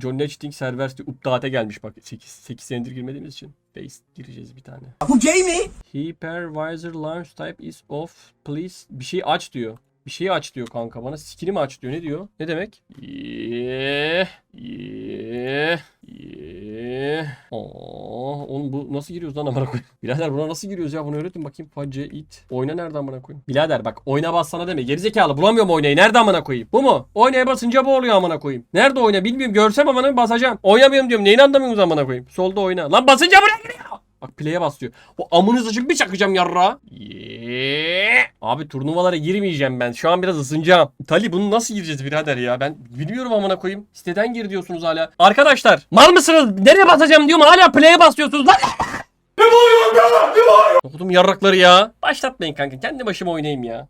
John Nechting server update'e gelmiş bak 8, 8 senedir girmediğimiz için. Base gireceğiz bir tane. Bu gay mi? Hypervisor launch type is off. Please bir şey aç diyor. Bir şeyi aç diyor kanka bana. Skill'i mi aç diyor. Ne diyor? Ne demek? Yeah. Yeah. Yeah. Aa, oğlum bu nasıl giriyoruz lan amına koyayım? Birader buna nasıl giriyoruz ya? Bunu öğretin bakayım. Face it. Oyna nerede amına koyayım? Birader bak oyna bassana deme. Gerizekalı bulamıyorum oynayı. Nerede amına koyayım? Bu mu? Oynaya basınca bu oluyor amına koyayım. Nerede oyna bilmiyorum. Görsem amına basacağım. Oynamıyorum diyorum. Neyini anlamıyorsunuz amına koyayım? Solda oyna. Lan basınca buraya giriyor. Bak play'e bas diyor. O amınız açık bir çakacağım yarra. Yeah. Abi turnuvalara girmeyeceğim ben. Şu an biraz ısınacağım. Tali bunu nasıl gireceğiz birader ya? Ben bilmiyorum amına koyayım. Siteden gir diyorsunuz hala. Arkadaşlar mal mısınız? Nereye basacağım diyorum hala play'e basıyorsunuz lan. Ne bağırıyorsun ya? Ne bağırıyorsun? Okudum yarrakları ya. Başlatmayın kanka. Kendi başıma oynayayım ya.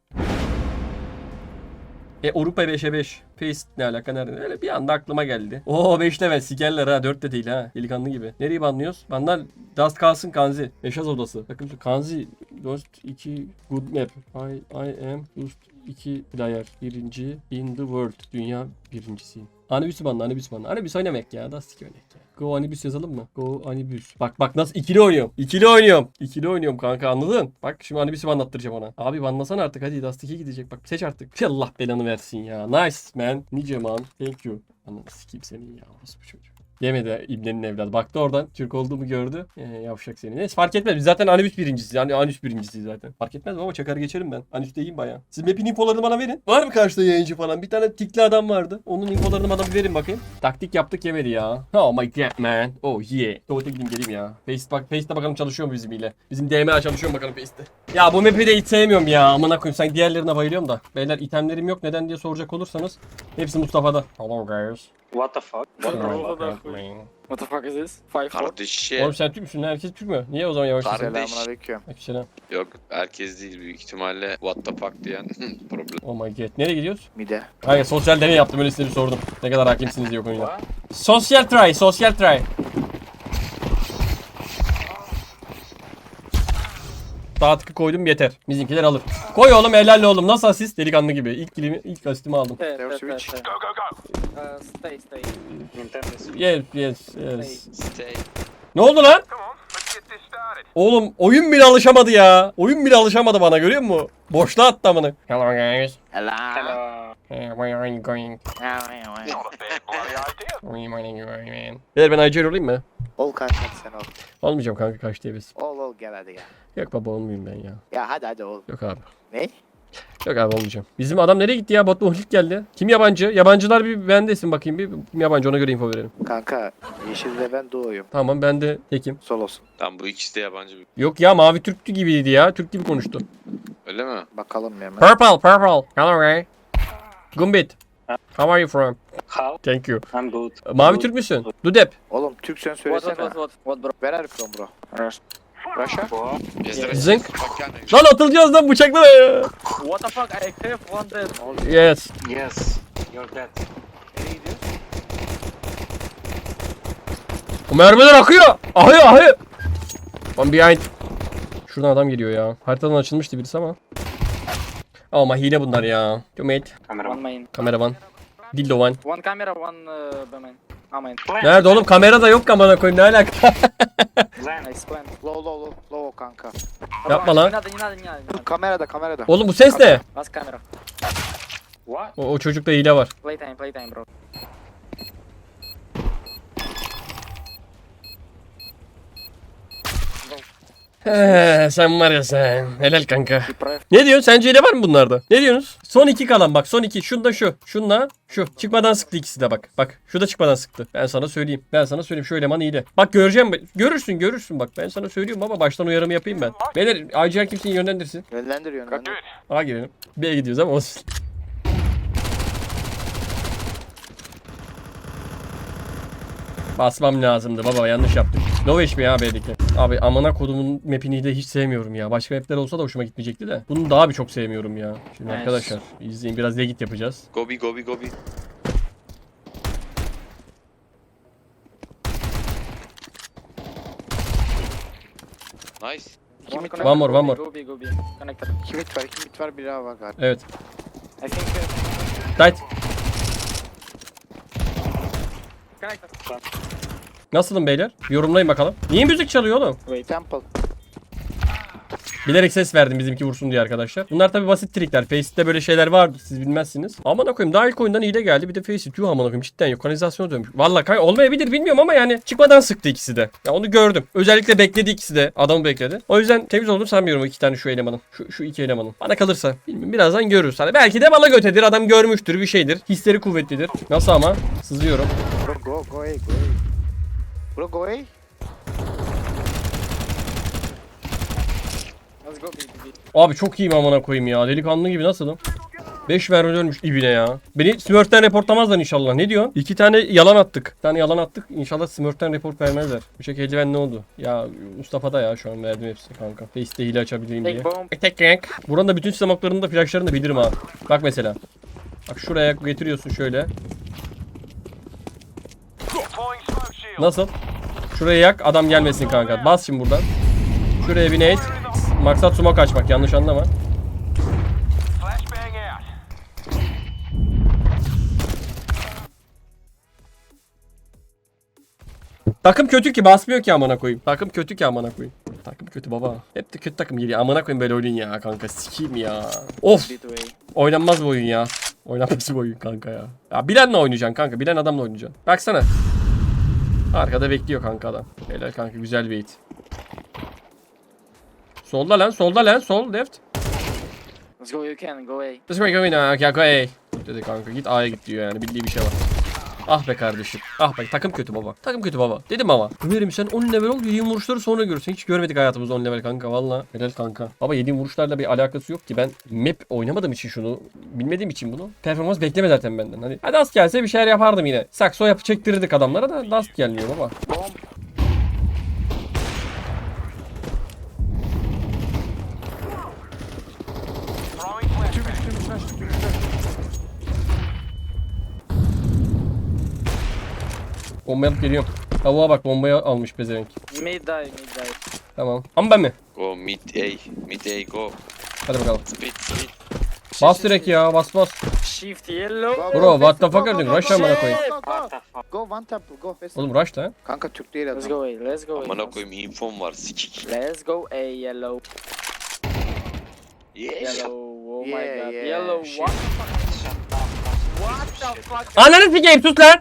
E Avrupa 5'e 5. Face ne alaka nerede? Öyle bir anda aklıma geldi. Oo 5 level sikerler ha 4 de değil ha. Delikanlı gibi. Nereyi banlıyoruz? Banlar Dust kalsın Kanzi. Yaşaz odası. Bakın şu Kanzi Dust 2 good map. I, I am Dust 2 player. Birinci in the world. Dünya birincisiyim. Anibüsü banla Anibüs banla. Anibüs oynamak ya. Dust 2 oynamak ya. Go Anibüs yazalım mı? Go Anibüs. Bak bak nasıl ikili oynuyorum. İkili oynuyorum. İkili oynuyorum kanka anladın? Bak şimdi Anibüs'ü banlattıracağım ona. Abi banlasana artık hadi Dust 2 gidecek. Bak seç artık. Allah belanı versin ya. Nice man. Nice man. Thank you. Ananı sikeyim senin ya. Nasıl bu çocuk? Yemedi İbne'nin evladı. Baktı oradan Türk olduğumu gördü. Ee, yavşak seni. Neyse fark etmez. Biz zaten Anibüs birincisi. Yani Anüs birincisi zaten. Fark etmez ama çakar geçerim ben. Anüs'te iyiyim baya. Siz map'in infolarını bana verin. Var mı karşıda yayıncı falan? Bir tane tikli adam vardı. Onun infolarını bana bir verin bakayım. Taktik yaptık yemedi ya. Oh my god man. Oh yeah. Tuvalete gideyim geleyim ya. Face bak Face'te bakalım çalışıyor mu bizim ile. Bizim DMA çalışıyor mu bakalım Face'te. Ya bu map'i de hiç sevmiyorum ya. Amına koyayım. Sanki diğerlerine bayılıyorum da. Beyler itemlerim yok. Neden diye soracak olursanız. Hepsi Mustafa'da. Hello guys. What the fuck? What the, what the fuck is this? Five four? Kardeşim. Oğlum sen Türk müsün? Herkes Türk mü? Niye o zaman yavaş Kardeş. Selamünaleyküm. Yok herkes değil büyük ihtimalle what the fuck diyen problem. Oh my god. Nereye gidiyoruz? Mide. Hayır sosyal deney yaptım öyle size sordum. Ne kadar hakimsiniz diye konuya. Sosyal try, sosyal try. Sağ tıkı koydum yeter. Bizimkiler alır. Koy oğlum helal oğlum. Nasıl asist? Delikanlı gibi. İlk kilimi, ilk asistimi aldım. Stay, There stay, switch. stay, stay. Uh, stay, stay. Yes, yes, yes. Stay. Ne oldu lan? Oğlum oyun bile alışamadı ya. Oyun bile alışamadı bana görüyor musun? Boşluğa attı amına. Hello guys. Hello. Hello. Hey, where are you going? Where are you going man? Beyler ben IGR olayım mı? Ol kanka sen ol. Olmayacağım kanka kaç diye biz. Ol ol gel hadi gel. Yok baba olmayayım ben ya. Ya hadi hadi ol. Yok abi. Ne? Yok abi olmayacağım. Bizim adam nereye gitti ya? Batu Muhlik geldi. Kim yabancı? Yabancılar bir bendesin bakayım bir. Kim yabancı ona göre info verelim. Kanka yeşilde ben doğuyum. Tamam ben de tekim. Sol olsun. Tamam bu ikisi de yabancı bir. Yok ya mavi Türktü gibiydi ya. Türk gibi konuştu. Öyle mi? Bakalım hemen. Purple, purple. Hello Ray. Gumbit. How are you from? How? Thank you. I'm good. Mavi Good. Türk müsün? Dudep. Oğlum Türk sen What, what, söylesene. what, what, what, bro? Where are you from bro? Russia? Yani. Lan atılacağız lan bıçakla ya. What the fuck? I have one dead. Yes. Yes. You're dead. O mermiler akıyor. Ahıyor ahıyor. One behind. Şuradan adam geliyor ya. Haritadan açılmıştı birisi ama. Ama hile bunlar ya. Mate. One main. Kameraman. Dildo one. One camera, one uh, Nerede oğlum? Kamera da yok kamera koyayım ne alaka? Low low low low kanka. Yapma lan. İnadın inadın inadın. inadın. Kamerada kamerada. Oğlum bu ses ne? Bas kamera. What? O, o çocukta hile var. Playtime playtime bro. He, sen var ya sen. Helal kanka. Ne diyorsun? Sence hile var mı bunlarda? Ne diyorsunuz? Son iki kalan bak. Son iki. Şunda şu. Şunla şu. Çıkmadan sıktı ikisi de bak. Bak. Şu da çıkmadan sıktı. Ben sana söyleyeyim. Ben sana söyleyeyim. Şu eleman hile. Bak göreceğim. Görürsün görürsün bak. Ben sana söylüyorum ama baştan uyarımı yapayım ben. Beyler IGR kimseyi yönlendirsin. Yönlendir yönlendir. A girelim. B'ye gidiyoruz ama olsun. Basmam lazımdı baba yanlış yaptık. Low HP ya B'deki. Abi amına kodumun mapini de hiç sevmiyorum ya. Başka mapler olsa da hoşuma gitmeyecekti de. Bunu daha bir çok sevmiyorum ya. Şimdi Nice. arkadaşlar izleyin biraz legit yapacağız. Gobi gobi gobi. Nice. One connector, One more, one more. Go B, go B. Connector. İki var iki var biri A var galiba. Evet. I think. Uh, Tight. Nasılım beyler? Yorumlayın bakalım. Niye müzik çalıyor oğlum? Wait. Temple. Bilerek ses verdim bizimki vursun diye arkadaşlar. Bunlar tabi basit trikler. Faceit'te böyle şeyler vardı siz bilmezsiniz. Aman koyayım daha ilk oyundan hile geldi. Bir de Faceit yuh aman koyayım cidden yok. Kanalizasyona dönmüş. Valla kanka olmayabilir bilmiyorum ama yani çıkmadan sıktı ikisi de. Ya onu gördüm. Özellikle bekledi ikisi de. Adamı bekledi. O yüzden temiz olduğunu sanmıyorum iki tane şu elemanın. Şu, şu iki elemanın. Bana kalırsa. Bilmiyorum birazdan görürüz. Hani belki de bana götedir. Adam görmüştür bir şeydir. Hisleri kuvvetlidir. Nasıl ama? Sızıyorum. Bro go go go. Bro go away. Go. Abi çok iyiyim amına koyayım ya. Delikanlı gibi nasılım? 5 vermeden ölmüş ibine ya. Beni Smurf'ten reportlamazlar inşallah. Ne diyorsun? İki tane yalan attık. Bir tane yalan attık. İnşallah Smurf'ten report vermezler. Bu şekilde eldiven ne oldu? Ya Mustafa'da ya şu an verdim hepsini kanka. Face'de hile açabileyim diye. Tek renk. Buranın da bütün sistem haklarını da flashlarını da bilirim ha. Bak mesela. Bak şuraya getiriyorsun şöyle. Nasıl? Şuraya yak adam gelmesin kanka. Bas şimdi buradan. Şuraya bir nade. Maksat smoke açmak yanlış anlama. Takım kötü ki basmıyor ki amına koyayım. Takım kötü ki amına koyayım. Takım kötü baba. Hep de kötü takım geliyor. Amına koyayım böyle oyun ya kanka. Sikeyim ya. Of. Oynanmaz bu oyun ya. Oynanmaz bu oyun kanka ya. Ya bilenle oynayacaksın kanka. Bilen adamla oynayacaksın. Baksana. Arkada bekliyor kanka adam. Helal kanka güzel bir hit. Solda lan solda lan sol left. Let's go, you can, go away. Let's go go in okay, okay. Dedi kanka git A'ya git diyor yani bildiği bir şey var. Ah be kardeşim. Ah be takım kötü baba. Takım kötü baba. Dedim ama. Ömer'im sen 10 level ol yediğin vuruşları sonra görürsün. Hiç görmedik hayatımızda 10 level kanka valla. Helal kanka. Baba yediğin vuruşlarla bir alakası yok ki. Ben map oynamadığım için şunu. Bilmediğim için bunu. Performans bekleme zaten benden. Hadi, hadi Dust gelse bir şeyler yapardım yine. Sakso yapı çektirirdik adamlara da Dust gelmiyor baba. Bomb. Bomba alıp geliyorum. Tavuğa bak bombayı almış pezevenk. Mid die, mid die. Tamam. Ama ben mi? Go mid A. Mid A go. Hadi bakalım. Speed speed. Bas direkt ya bas bas. Shift yellow. Bro what the fuck are you doing? Rush amına koyayım. Go, one temple go. Oğlum rush da. Kanka Türk değil Let's adam. go away, let's go away. Amına koyayım infom var sikik. Let's go A yellow. Yeah. Yellow, oh my Yeah, god. yeah, Yellow, what? What the fuck? Ananı sikeyim sus lan.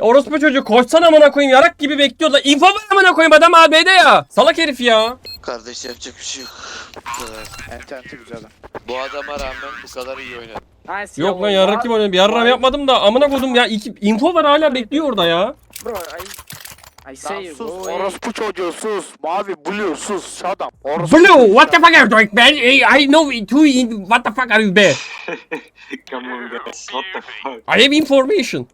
Orospu çocuğu koşsana amına koyayım yarak gibi bekliyor da info ver amına koyayım adam AB'de ya. Salak herif ya. Kardeş yapacak bir şey yok. Bu kadar. Ententi güzel adam. Bu adama rağmen bu kadar iyi oynadı. Nice Yok lan what? gibi oynadım. Yarram yapmadım da amına koydum ya. İki, info var hala bekliyor orada ya. Bro, I... I say you sus go away. orospu çocuğu sus. Mavi blue sus. Shut up. Orospu Blue what the fuck are you doing man? I know two in what the fuck are you be? Come on guys, what the fuck? I have information.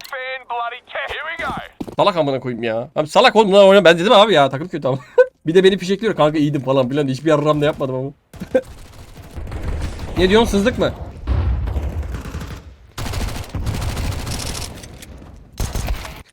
Salak amına koyayım ya. Abi salak oğlum lan oyna ben dedim abi ya takım kötü ama. bir de beni fişekliyor kanka iyiydim falan filan hiçbir yarram da yapmadım ama. ne diyorsun sızdık mı?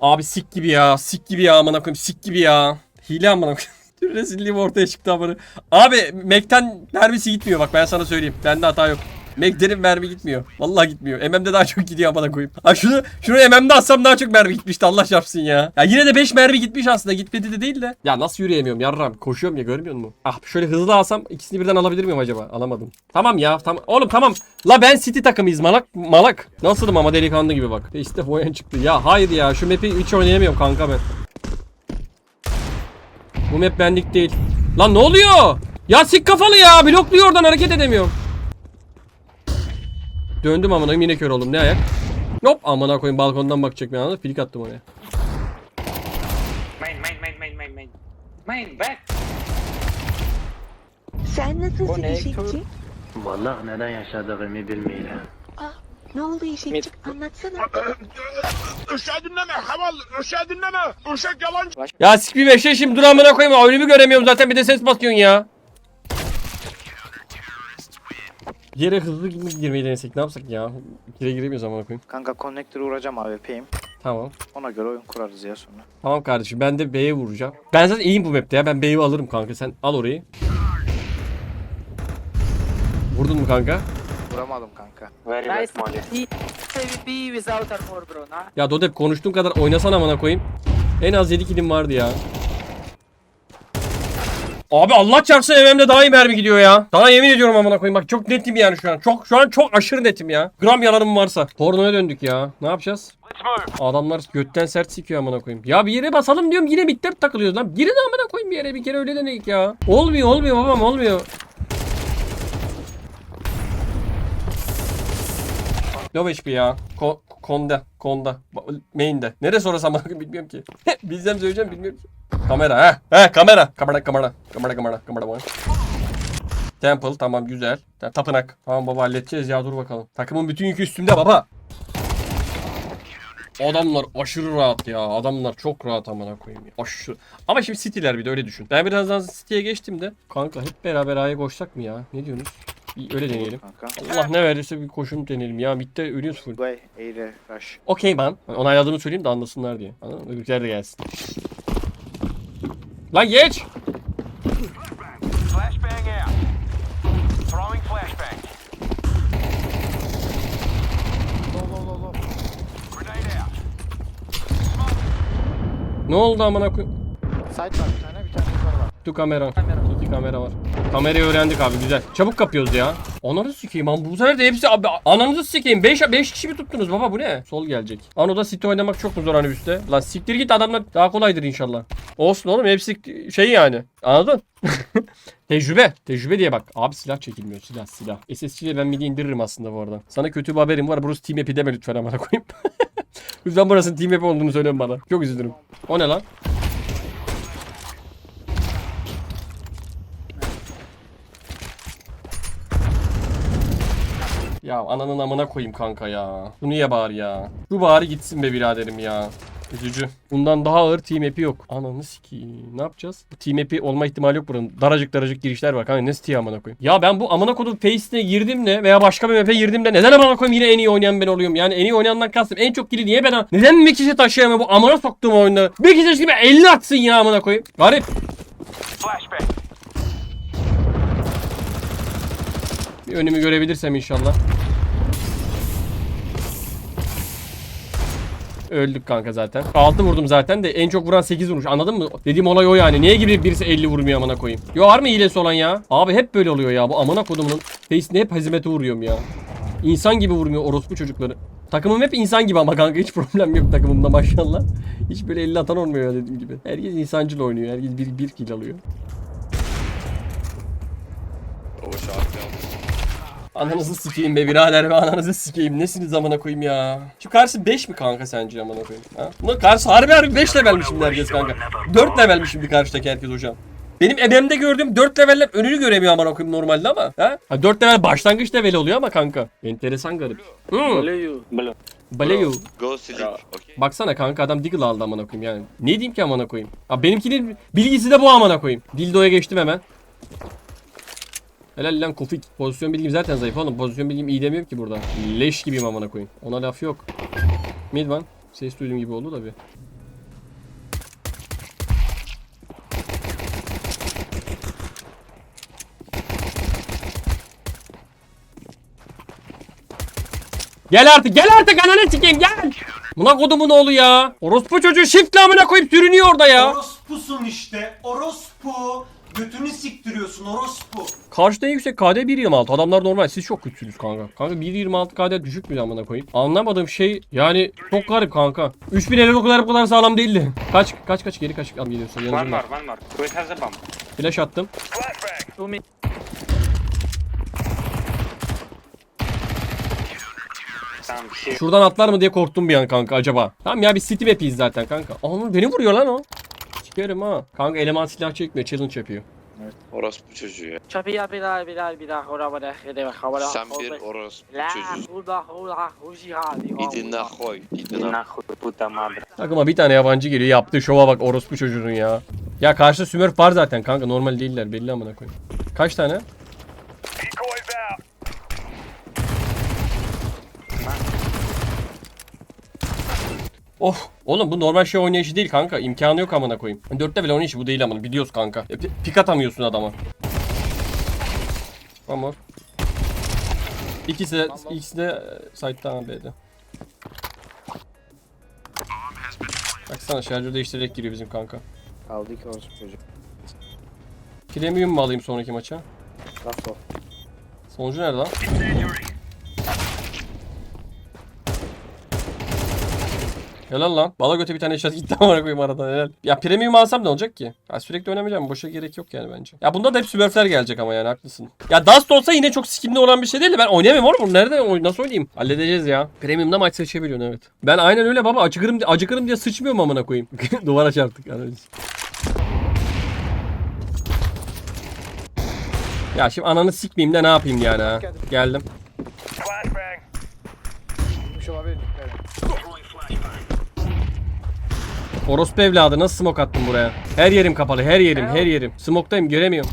Abi sik gibi ya sik gibi ya amına koyayım sik gibi ya. Hile amına koyayım. Tüm rezilliğim ortaya çıktı amına. Abi Mac'ten mermisi gitmiyor bak ben sana söyleyeyim. Bende hata yok. Mac'lerin mermi gitmiyor. Vallahi gitmiyor. MM'de daha çok gidiyor amına koyayım. Ha şunu şunu MM'de atsam daha çok mermi gitmişti Allah çarpsın ya. Ya yine de 5 mermi gitmiş aslında. Gitmedi de değil de. Ya nasıl yürüyemiyorum yarram. Koşuyorum ya görmüyor musun? Ah şöyle hızlı alsam ikisini birden alabilir miyim acaba? Alamadım. Tamam ya tamam. Oğlum tamam. La ben City takımıyız malak malak. Nasılım ama delikanlı gibi bak. İşte oyun çıktı. Ya hayır ya şu map'i hiç oynayamıyorum kanka ben. Bu map benlik değil. Lan ne oluyor? Ya sik kafalı ya. Blokluyor oradan hareket edemiyorum. Döndüm amına koyayım yine kör oldum. Ne ayak? Hop amına koyayım balkondan bakacak bir anda. Filik attım oraya. Main, main, main, main, main, main. Main, back! Sen nasılsın eşekçi? Vallahi neden yaşadığımı bilmiyorum. Ne oldu eşekçi? Anlatsana. Ya sik bir beşe şimdi dur amına koyayım. Önümü göremiyorum zaten bir de ses basıyorsun ya. Yere hızlı gibi girmeyi denesek ne yapsak ya? Gire giremiyoruz amına koyayım. Kanka connector'ı vuracağım AWP'yim. Tamam. Ona göre oyun kurarız ya sonra. Tamam kardeşim ben de B'ye vuracağım. Ben zaten iyiyim bu map'te ya. Ben B'yi alırım kanka. Sen al orayı. Vurdun mu kanka? Vuramadım kanka. Very Nice. bad molly. MVP without armor bro. Na. Ya Dodep konuştuğun kadar oynasana amına koyayım. En az 7 kilim vardı ya. Abi Allah çarpsın MM'de daha iyi mermi gidiyor ya. Daha yemin ediyorum amına koyayım bak çok netim yani şu an. Çok şu an çok aşırı netim ya. Gram yalanım varsa. Pornoya döndük ya. Ne yapacağız? Adamlar götten sert sikiyor amına koyayım. Ya bir yere basalım diyorum yine bitler takılıyoruz lan. Girin amına koyayım bir yere bir kere öyle denedik ya. Olmuyor olmuyor babam olmuyor. Low HP ya. Ko konda. Konda. Main'de. Neresi orası koyayım bilmiyorum ki. Bilsem söyleyeceğim bilmiyorum ki. Kamera ha. He kamera. Kamera kamera. Kamera kamera. Kamera var. Temple tamam güzel. Ta- Tapınak. Tamam baba halledeceğiz ya dur bakalım. Takımın bütün yükü üstümde baba. Adamlar aşırı rahat ya. Adamlar çok rahat amına koyayım ya. Aşırı. Ama şimdi City'ler bir de öyle düşün. Ben birazdan City'ye geçtim de. Kanka hep beraber A'ya koşsak mı ya? Ne diyorsunuz? Öyle deneyelim. Kanka. Allah ne verirse bir koşun deneyelim ya. Mid'de ölüyoruz full. Bay, eyle, rush. Okey ben. Onayladığımı söyleyeyim de anlasınlar diye. Anladın mı? Öbürkiler de gelsin. Lan geç! Flashbang out. Throwing flashbang. Grenade out. Ne oldu amına koy... Side var bir tane, bir tane yukarı var. Tu kamera. İki kamera var. Kamerayı öğrendik abi güzel. Çabuk kapıyoruz ya. Ananı sikeyim lan bu sefer de hepsi abi ananızı sikeyim. 5 5 kişi mi tuttunuz baba bu ne? Sol gelecek. Ano'da City oynamak çok mu zor hani üstte? Lan siktir git adamlar daha kolaydır inşallah. Olsun oğlum hepsi şey yani. Anladın? Tecrübe. Tecrübe diye bak. Abi silah çekilmiyor. Silah silah. SSC'yle ben midi indiririm aslında bu arada. Sana kötü bir haberim var. Burası team app'i deme lütfen amına koyayım. lütfen burası team app olduğunu söyleme bana. Çok üzülürüm. O ne lan? Ya ananın amına koyayım kanka ya. Bu niye bari ya? Şu bari gitsin be biraderim ya. Üzücü. Bundan daha ağır team app'i yok. Ananı sikeyim. Ne yapacağız? Bu team app'i olma ihtimali yok buranın. Daracık daracık girişler var. Kanka ne siteyi amına koyayım. Ya ben bu amına kodum face'ine girdim de veya başka bir map'e girdim de neden amına koyayım yine en iyi oynayan ben oluyorum. Yani en iyi oynayandan kastım. En çok kili niye ben Neden bir kişi taşıyamıyor bu amına soktuğum oyunda? Bir kişi şimdi 50 atsın ya amına koyayım. Garip. Flashbang. Bir önümü görebilirsem inşallah. Öldük kanka zaten. 6 vurdum zaten de en çok vuran 8 vurmuş. Anladın mı? Dediğim olay o yani. Niye gibi birisi 50 vurmuyor amına koyayım? Yo var mı hilesi olan ya? Abi hep böyle oluyor ya. Bu amına kodumunun face'ine hep hezimete vuruyorum ya. İnsan gibi vurmuyor orospu çocukları. Takımım hep insan gibi ama kanka hiç problem yok takımımda maşallah. Hiç böyle 50 atan olmuyor dediğim gibi. Herkes insancıl oynuyor. Herkes bir, bir kill alıyor. O şampiyon. Ananızı sikeyim be birader be ananızı sikeyim. Nesiniz amına koyayım ya. Şu karşı 5 mi kanka sence amına koyayım? Ha? Bunun karşı harbi harbi 5 levelmiş şimdi herkes kanka. 4 levelmiş şimdi karşıdaki herkes hocam. Benim ebemde gördüğüm 4 leveller önünü göremiyor amına koyayım normalde ama. Ha? ha 4 level başlangıç level oluyor ama kanka. Enteresan garip. Hmm. Baleyu. Go sleep. Okay. Baksana kanka adam Deagle aldı amına koyayım yani. Ne diyeyim ki amına koyayım? Abi benimkinin bilgisi de bu amına koyayım. Dildo'ya geçtim hemen. Helal lan Kofik. Pozisyon bilgim zaten zayıf oğlum. Pozisyon bilgim iyi demiyorum ki burada. Leş gibiyim amına koyayım. Ona laf yok. Mid one. Ses duyduğum gibi oldu da bir. Gel artık gel artık ananı sikeyim gel. Buna kodumun oğlu ya. Orospu çocuğu shift'le amına koyup sürünüyor orada ya. Orospusun işte. Orospu. Götünü siktiriyorsun orospu. Karşıda en yüksek KD 1.26. Adamlar normal. Siz çok güçsünüz kanka. Kanka 1.26 KD düşük mü amına koyayım? Anlamadığım şey yani çok garip kanka. 3000 el o kadar bu kadar sağlam değildi. Kaç kaç kaç geri kaç al geliyorsun One yanıcım more, var. one more. Who has a bomb? Flash attım. Two mid. Some shit. Şuradan atlar mı diye korktum bir an kanka acaba. Tamam ya bir city map'iyiz zaten kanka. Aa beni vuruyor lan o. Sikerim ha. Kanka eleman silah çekmiyor. Challenge yapıyor. Orospu çocuğu ya. Çapıya Bilal Bilal Bilal hora bana hede havara. Sen bir orospu La çocuğu. hula hula huji hadi. İdina koy. İdina. Nahut puta madre. Takıma bir tane yabancı geliyor. Yaptığı şova bak orospu çocuğunun ya. Ya karşıda Smurf var zaten kanka. Normal değiller belli amına koyayım. Kaç tane? Oh oğlum bu normal şey oynayışı değil kanka. İmkanı yok amına koyayım. Dörtte bile oynayışı bu değil amına. Biliyoruz kanka. E, pi- pik atamıyorsun adama. Tamam. İkisi de, ikisi de e, site'dan B'de. Baksana şarjı değiştirerek giriyor bizim kanka. Aldı ki olsun çocuk. Premium mu alayım sonraki maça? O. Sonucu nerede lan? Helal lan. Bala göte bir tane eşya gitti amına koyayım aradan helal. Ya premium alsam ne olacak ki? Ya sürekli oynamayacağım. Boşa gerek yok yani bence. Ya bunda da hep smurfler gelecek ama yani haklısın. Ya Dust olsa yine çok skimli olan bir şey değil de ben oynayamıyorum oğlum. Nerede oy- nasıl oynayayım? Halledeceğiz ya. Premium'da maç seçebiliyorsun evet. Ben aynen öyle baba. Acıkırım, acıkırım diye sıçmıyorum amına koyayım. Duvara çarptık. Analiz. Ya şimdi ananı sikmeyeyim de ne yapayım yani ha. Geldim. Flashbang. Şu olabilir. Orospu evladı nasıl smoke attın buraya? Her yerim kapalı, her yerim, her yerim. Smoke'tayım, göremiyorum.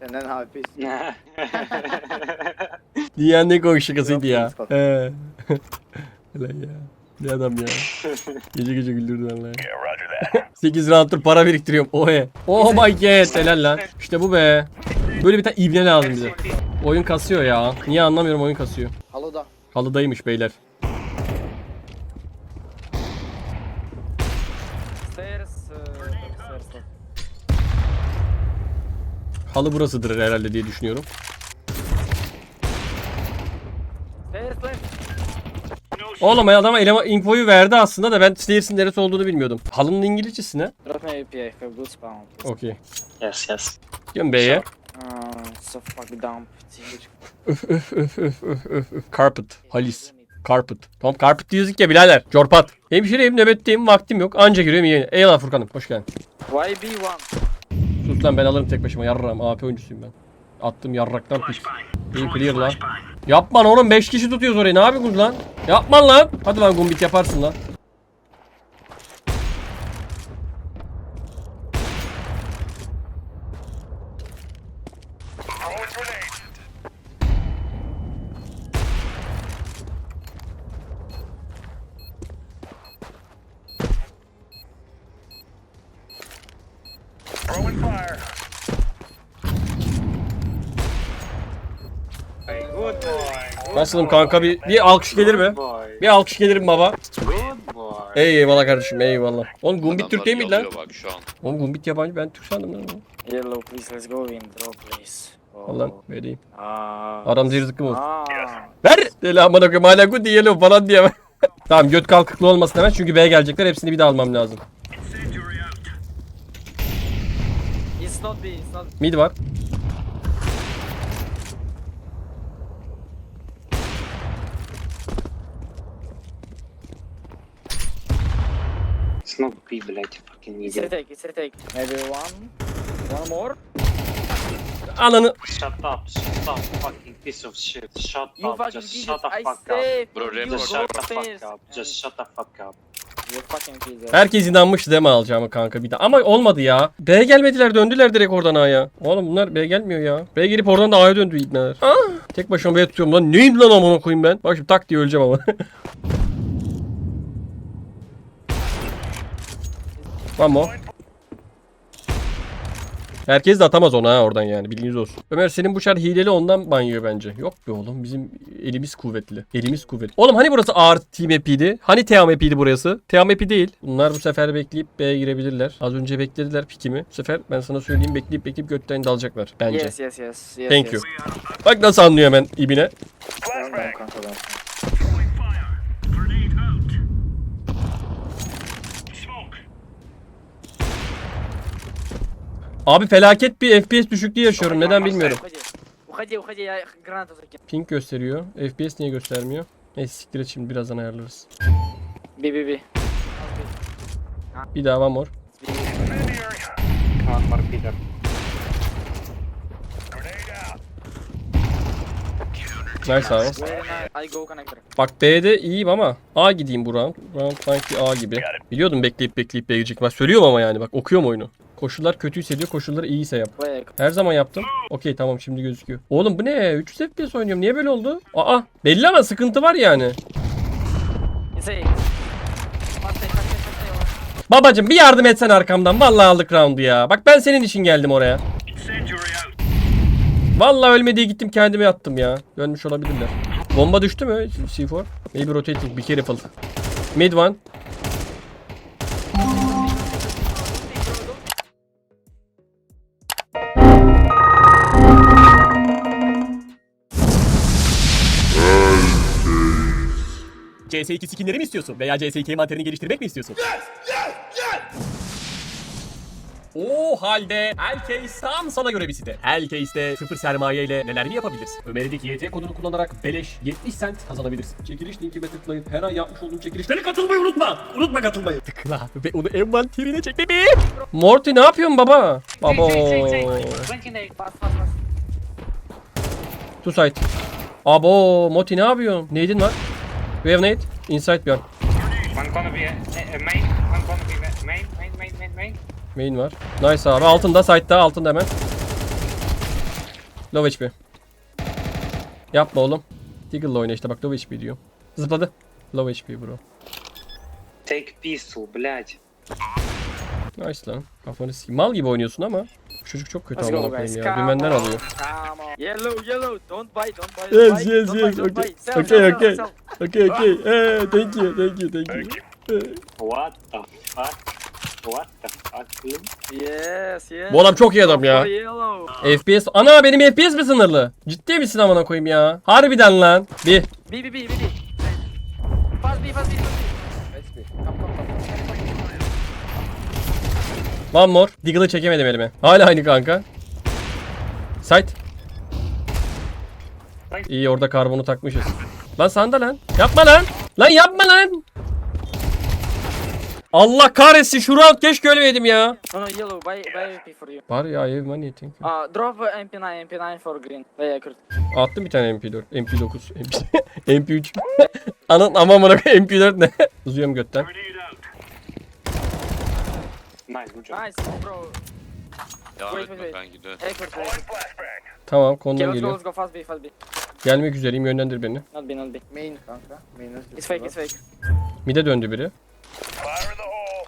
Senden hafif. Dünyanın ne koy şakasıydı ya. Yok, ya. Ne adam ya. Gece gece güldürdü vallahi. Yeah, roger that. 8 round'dır para biriktiriyorum. Oh he. Oh my god. Helal lan. İşte bu be. Böyle bir tane ibne lazım bize. Oyun kasıyor ya. Niye anlamıyorum oyun kasıyor. Haloda. Halıdaymış beyler. Halı burasıdır herhalde diye düşünüyorum. Oğlum adama elema infoyu verdi aslında da ben Stairs'in neresi olduğunu bilmiyordum. Halının İngilizcesi ne? Drop me API. Have good spawn. Okey. yes, yes. Gidiyorum B'ye. Uh, so fuck dump. Carpet. Halis. Carpet. Tamam carpet diyoruz ya birader. Corpat. Hemşireyim nöbetteyim vaktim yok. Anca giriyorum iyi. Eyvallah Furkan'ım hoş geldin. YB1. Sus lan ben alırım tek başıma yarram. AP oyuncusuyum ben. Attım yarraktan pik. İyi clear lan. Yapman oğlum 5 kişi tutuyoruz orayı ne yapıyorsunuz lan? Yapman lan. Hadi lan gumbit yaparsın lan. Throwing grenade. Throwing fire. Good boy. Nasılım kanka bir, bir alkış gelir mi? Bir alkış gelir mi baba? Good boy. Eyvallah kardeşim eyvallah. Oğlum gumbit Türk değil miydi lan? Bak şu an. Oğlum gumbit yabancı ben Türk sandım lan. Yellow please let's go in. Drop please. Oh. Allah'ım vereyim. Ah. Adam zehir zıkkım oldu. Ah. Ver! Deli amına koyayım hala good diyelim falan diye. tamam göt kalkıklı olmasın hemen çünkü B'ye gelecekler hepsini bir daha almam lazım. Mid var. It's not B, блядь, fucking It's idiot. retake. It's retake. Maybe one. One more. Ananı. Shut up, shut up, fucking piece of shit. Shut You up, fucking just idiot. shut the I fuck up. say. Bro, you Rainbow go Just shut the stairs fuck up. Just and shut the fuck up. You fucking idiot. Herkes inanmıştı değil mi alacağımı kanka bir daha. Ama olmadı ya. B'ye gelmediler döndüler direkt oradan A'ya. Oğlum bunlar B gelmiyor ya. B gelip oradan da A'ya döndü ibneler. Ah! Tek başıma B tutuyorum lan. Neyim lan amına koyayım ben? Bak şimdi tak diye öleceğim ama. Lan o. Herkes de atamaz ona ha oradan yani bilginiz olsun. Ömer senin bu şar hileli ondan banyo bence. Yok be oğlum bizim elimiz kuvvetli. Elimiz kuvvetli. Oğlum hani burası ağır team map'iydi? Hani TA map'iydi burası? TA map'i değil. Bunlar bu sefer bekleyip B'ye girebilirler. Az önce beklediler pikimi. Bu sefer ben sana söyleyeyim bekleyip bekleyip götten dalacaklar bence. Yes yes yes. yes Thank yes. you. Bak nasıl anlıyor hemen ibine. Tamam kanka ben. Throwing fire. Grenade out. Smoke. Abi felaket bir FPS düşüklüğü yaşıyorum. Neden bilmiyorum. Уходи. Уходи, уходи, я гранату закину. Ping gösteriyor. FPS niye göstermiyor? Neyse siktir et şimdi birazdan ayarlarız. B, B, B. Bir daha one more. In the area. One more Peter. Nice connector. Bak B'de iyiyim ama A gideyim bu round. Round sanki A gibi. Biliyordum bekleyip bekleyip B'ye gidecek. Ben söylüyorum ama yani bak okuyorum oyunu. Koşullar kötüyse diyor, koşullar iyiyse yap. Her zaman yaptım. Okey tamam şimdi gözüküyor. Oğlum bu ne? 300 FPS oynuyorum. Niye böyle oldu? Aa belli ama sıkıntı var yani. Babacım bir yardım etsen arkamdan. Vallahi aldık roundu ya. Bak ben senin için geldim oraya. Vallahi ölmediği gittim kendime yattım ya. Dönmüş olabilirler. Bomba düştü mü C4? Maybe rotating. Be careful. Mid one. CS2 skinleri mi istiyorsun? Veya CS2 envanterini geliştirmek mi istiyorsun? O halde Hellcase tam sana göre bir site. Hellcase'de sıfır sermaye ile neler mi yapabilirsin? Ömer'deki YT kodunu kullanarak beleş 70 cent kazanabilirsin. Çekiliş linkime tıklayın. Her ay yapmış olduğum çekilişlere katılmayı unutma. Unutma katılmayı. Tıkla ve onu envanterine çek bebeğim. Morty ne yapıyorsun baba? Baba. Two side. Abo Moti ne yapıyorsun? Nade'in var. We have nade. Inside bir an. One gonna be a, a main, one gonna be ma- main, main, main, main, main. Main var. Nice abi. Altında side'da altında hemen. Low HP. Yapma oğlum. Deagle'la oyna işte bak low HP diyor. Zıpladı. Low HP bro. Take pistol, блядь. Nice lan. Kafanı s- Mal gibi oynuyorsun ama. Bu çocuk çok kötü Let's go amına guys. koyayım ya. Come Dümenden on. alıyor. Come on. Yellow, yellow. Don't buy, don't buy. Yes, don't buy, yes, don't yes, buy, don't okay. buy. Sell, Okay, sell, okay. sell, sell. Okay okay. Eh, thank you thank you thank you. Eh. What the fuck? What the fuck? Yes, yes. Bu adam çok iyi adam ya. FPS. Ana benim FPS mi sınırlı? Ciddi misin amına koyayım ya? Harbiden lan. Bir. B, B, B, B, B. Fast B, fast B, fast B. Let's B. Come, come, come. One more. Deagle'ı çekemedim elime. Hala aynı kanka. Sight. İyi orada karbonu takmışız. Lan sanda lan. Yapma lan. Lan yapma lan. Allah kahretsin şu round keşke ölmeydim ya. No, no, yellow. Buy, buy AP for you. Var ya I have money thank you. Uh, drop uh, MP9, MP9 for green. Very accurate. Attım bir tane MP4, MP9, MP, MP3. Anan ama amına koyayım, MP4 ne? Uzuyorum götten. Nice, good job. Nice, bro. Devam Wait, etme wait, ben gidiyorum. Accurate, accurate. Tamam Okay, kondan let's go, geliyor. let's go. Fast B, fast B. Gelmek üzereyim yönlendir beni. Not B, not B. Main kanka. Main It's fake, it's fake. Mide döndü biri. Fire in the hole.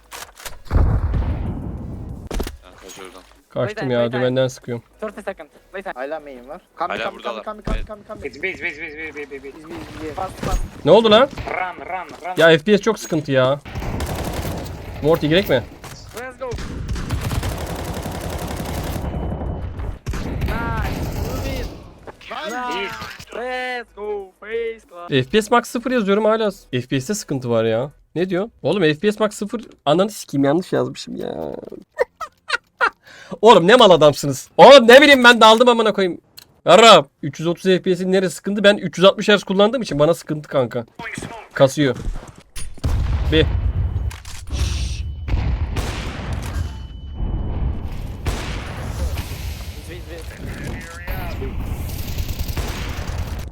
Ben kaçırdım. Kaçtım ya wait, dümenden sıkıyorum. 30 seconds. Wait time. Hala main var. Kami Hala kami kami buradalar. kami kami kami kami. Base, base, base, base, base. Biz biz biz. Fast, fast. Ne oldu lan? Run, run, run. Ya FPS çok sıkıntı ya. Morty gerek mi? Let's go. Nice. Let's go. Face. FPS max 0 yazıyorum hala. FPS'te sıkıntı var ya. Ne diyor? Oğlum FPS max 0 ananı sikeyim yanlış yazmışım ya. Oğlum ne mal adamsınız. Oğlum ne bileyim ben daldım amına koyayım. Arap 330 FPS'in neresi sıkıntı? Ben 360 Hz kullandığım için bana sıkıntı kanka. Kasıyor. Bir.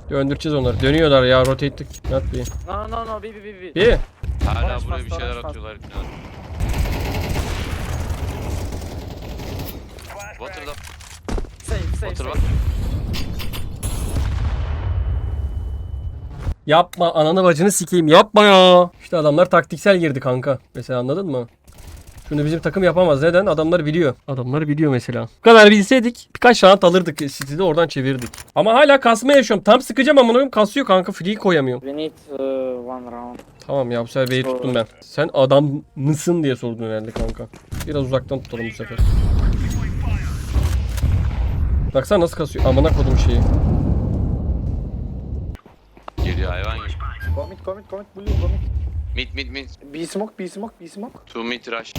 Döndüreceğiz onları. Dönüyorlar ya rotate. Not bir. No, no, no. B, B, B, B. Bir. Hala Orange buraya bir şeyler fast. atıyorlar. Water'da Safe, safe, water var. safe. Yapma ananı bacını sikeyim yapma ya. İşte adamlar taktiksel girdi kanka. Mesela anladın mı? Şunu bizim takım yapamaz. Neden? Adamlar biliyor. Adamlar biliyor mesela. Bu kadar bilseydik birkaç round alırdık. City'de oradan çevirdik. Ama hala kasma yaşıyorum. Tam sıkacağım ama koyayım kasıyor kanka. Free koyamıyorum. We need uh, one round. Tamam ya bu sefer B'yi tuttum ben. Sen adam mısın diye sordun herhalde kanka. Biraz uzaktan tutalım bu sefer. Baksana nasıl kasıyor. Amına kodum şeyi. Geliyor hayvan gibi. Commit commit commit blue commit. Mid mid mid. B smoke B smoke B smoke. Two mid rush.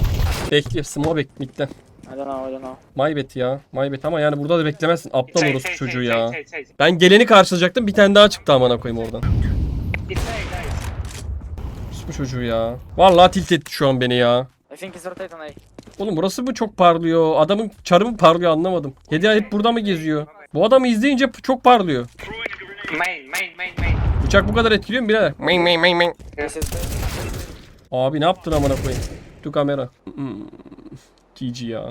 Bekle. Smoke bek midden. I don't know, I don't know. Maybet ya. Maybet ama yani burada da beklemezsin. Aptal Say, orospu say, çocuğu say, ya. say, say, say. Ben geleni karşılayacaktım. Bir tane daha çıktı amına koyayım oradan. It's say, guys. Orospu çocuğu ya. Vallahi tilt etti şu an beni ya. I think it's rotate on A. Oğlum burası mı çok parlıyor? Adamın çarı mı parlıyor anlamadım. Hediye hep burada mı geziyor? Bu adamı izleyince çok parlıyor. A. Main, main, main, main. Bıçak bu kadar etkiliyor mu birader? Main main main main. This is Abi ne yaptın amına koyayım? Tu kamera. Hmm. GG ya.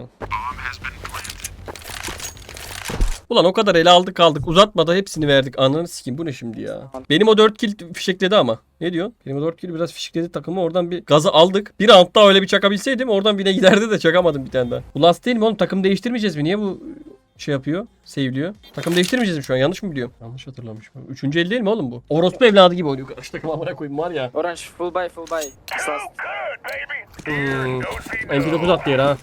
Ulan o kadar ele aldık kaldık. Uzatmadan hepsini verdik. Ananı sikeyim. Bu ne şimdi ya? Benim o 4 kill fişekledi ama. Ne diyorsun? Benim o 4 kill biraz fişekledi takımı. Oradan bir gazı aldık. Bir roundda öyle bir çakabilseydim oradan bine giderdi de çakamadım bir tane daha. Bu değil mi oğlum? Takım değiştirmeyeceğiz mi? Niye bu şey yapıyor? Save'liyor. Takım değiştirmeyeceğiz mi şu an? Yanlış mı biliyorum? Yanlış hatırlamışım. Üçüncü el değil mi oğlum bu? Orospu evladı gibi oynuyor. Karşı takım amına koyayım var ya. Orange, full buy, full buy. Baby. Hmm. Go female. MP9 attı yere ha.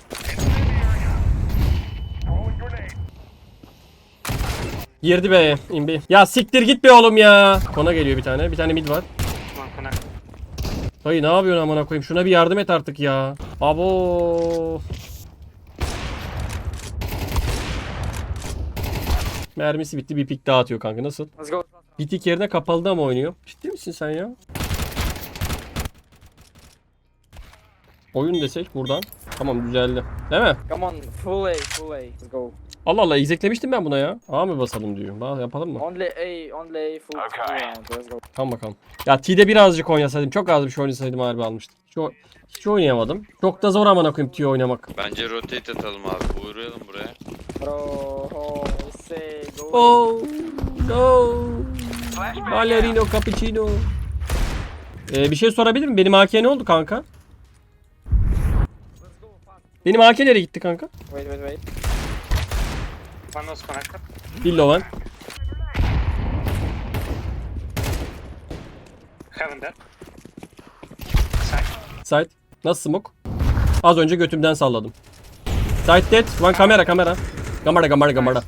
Girdi be imbi. Ya siktir git be oğlum ya. Kona geliyor bir tane. Bir tane mid var. Dayı ne yapıyorsun amına koyayım? Şuna bir yardım et artık ya. Abo. Mermisi bitti bir pik daha atıyor kanka nasıl? Let's go. Bir tik yerine kapalıda mı oynuyor? Ciddi misin sen ya? Oyun desek buradan. Tamam düzeldi. Değil mi? Come on, full A, full A. Let's go. Allah Allah izeklemiştim ben buna ya. A mı basalım diyor. Ba- yapalım mı? Only A, only A, full, full Okay. round. Let's go. Tamam bakalım. Ya T'de birazcık oynasaydım. Çok az bir şey oynasaydım harbi almıştım. Hiç, o- hiç oynayamadım. Çok da zor amına koyayım T oynamak. Bence rotate atalım abi. Uğrayalım buraya. Bro, oh, say, go. Oh no. Ballerino cappuccino. Ee, bir şey sorabilir miyim? Benim AK ne oldu kanka? Benim AK nereye gitti kanka? Wait, wait, wait. One was connected. Billovan. Heaven dead. Side. Side. Nasıl smoke? Az önce götümden salladım. Side dead. One kamera kamera. Kamera kamera kamera. Me-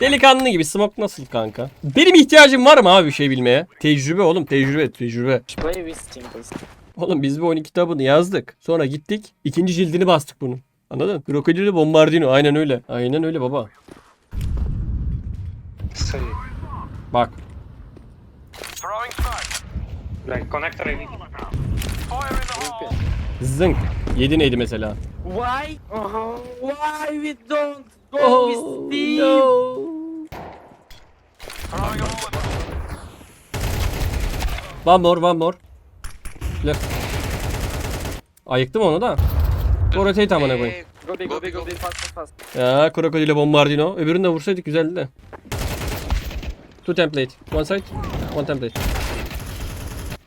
Delikanlı gibi smoke nasıl kanka? Benim ihtiyacım var mı abi bir şey bilmeye? Tecrübe oğlum tecrübe tecrübe. Play with team, please. Oğlum biz bu oyunun kitabını yazdık. Sonra gittik. ikinci cildini bastık bunun. Anladın? Krokodili bombardino. Aynen öyle. Aynen öyle baba. see. Bak. Throwing smoke. Like connector AV. Fire in the hole. Zınk. Yedi neydi mesela? Why? Oh, why we don't go Oh, with team? no. Throwing. One more, one more. Left. Ayıktım onu da. Go rotate amına koyayım. Go B, go Go B, B, go go B, B. fast, fast, fast. Ya krokodile bombardino. Öbürünü de vursaydık güzeldi de. Two template. One side. One template.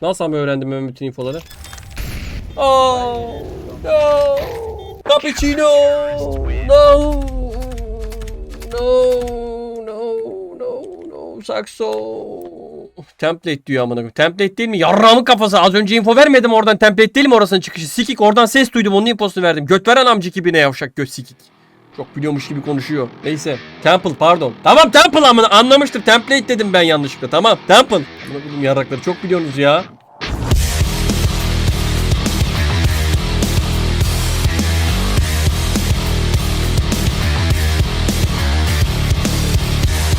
Nasıl ama öğrendim ben bütün infoları? Oh no. Cappuccino. No. No. No. No. No. Saxo. Template diyor amına koyayım. Template değil mi? Yarrağımın kafası. Az önce info vermedim oradan. Template değil mi orasının çıkışı? Sikik oradan ses duydum. Onun infosunu verdim. Göt veren amcık gibi ne yavşak göt sikik. Çok biliyormuş gibi konuşuyor. Neyse. Temple pardon. Tamam Temple amına anlamıştım. Template dedim ben yanlışlıkla. Tamam. Temple. Bildim yarrakları çok biliyorsunuz ya.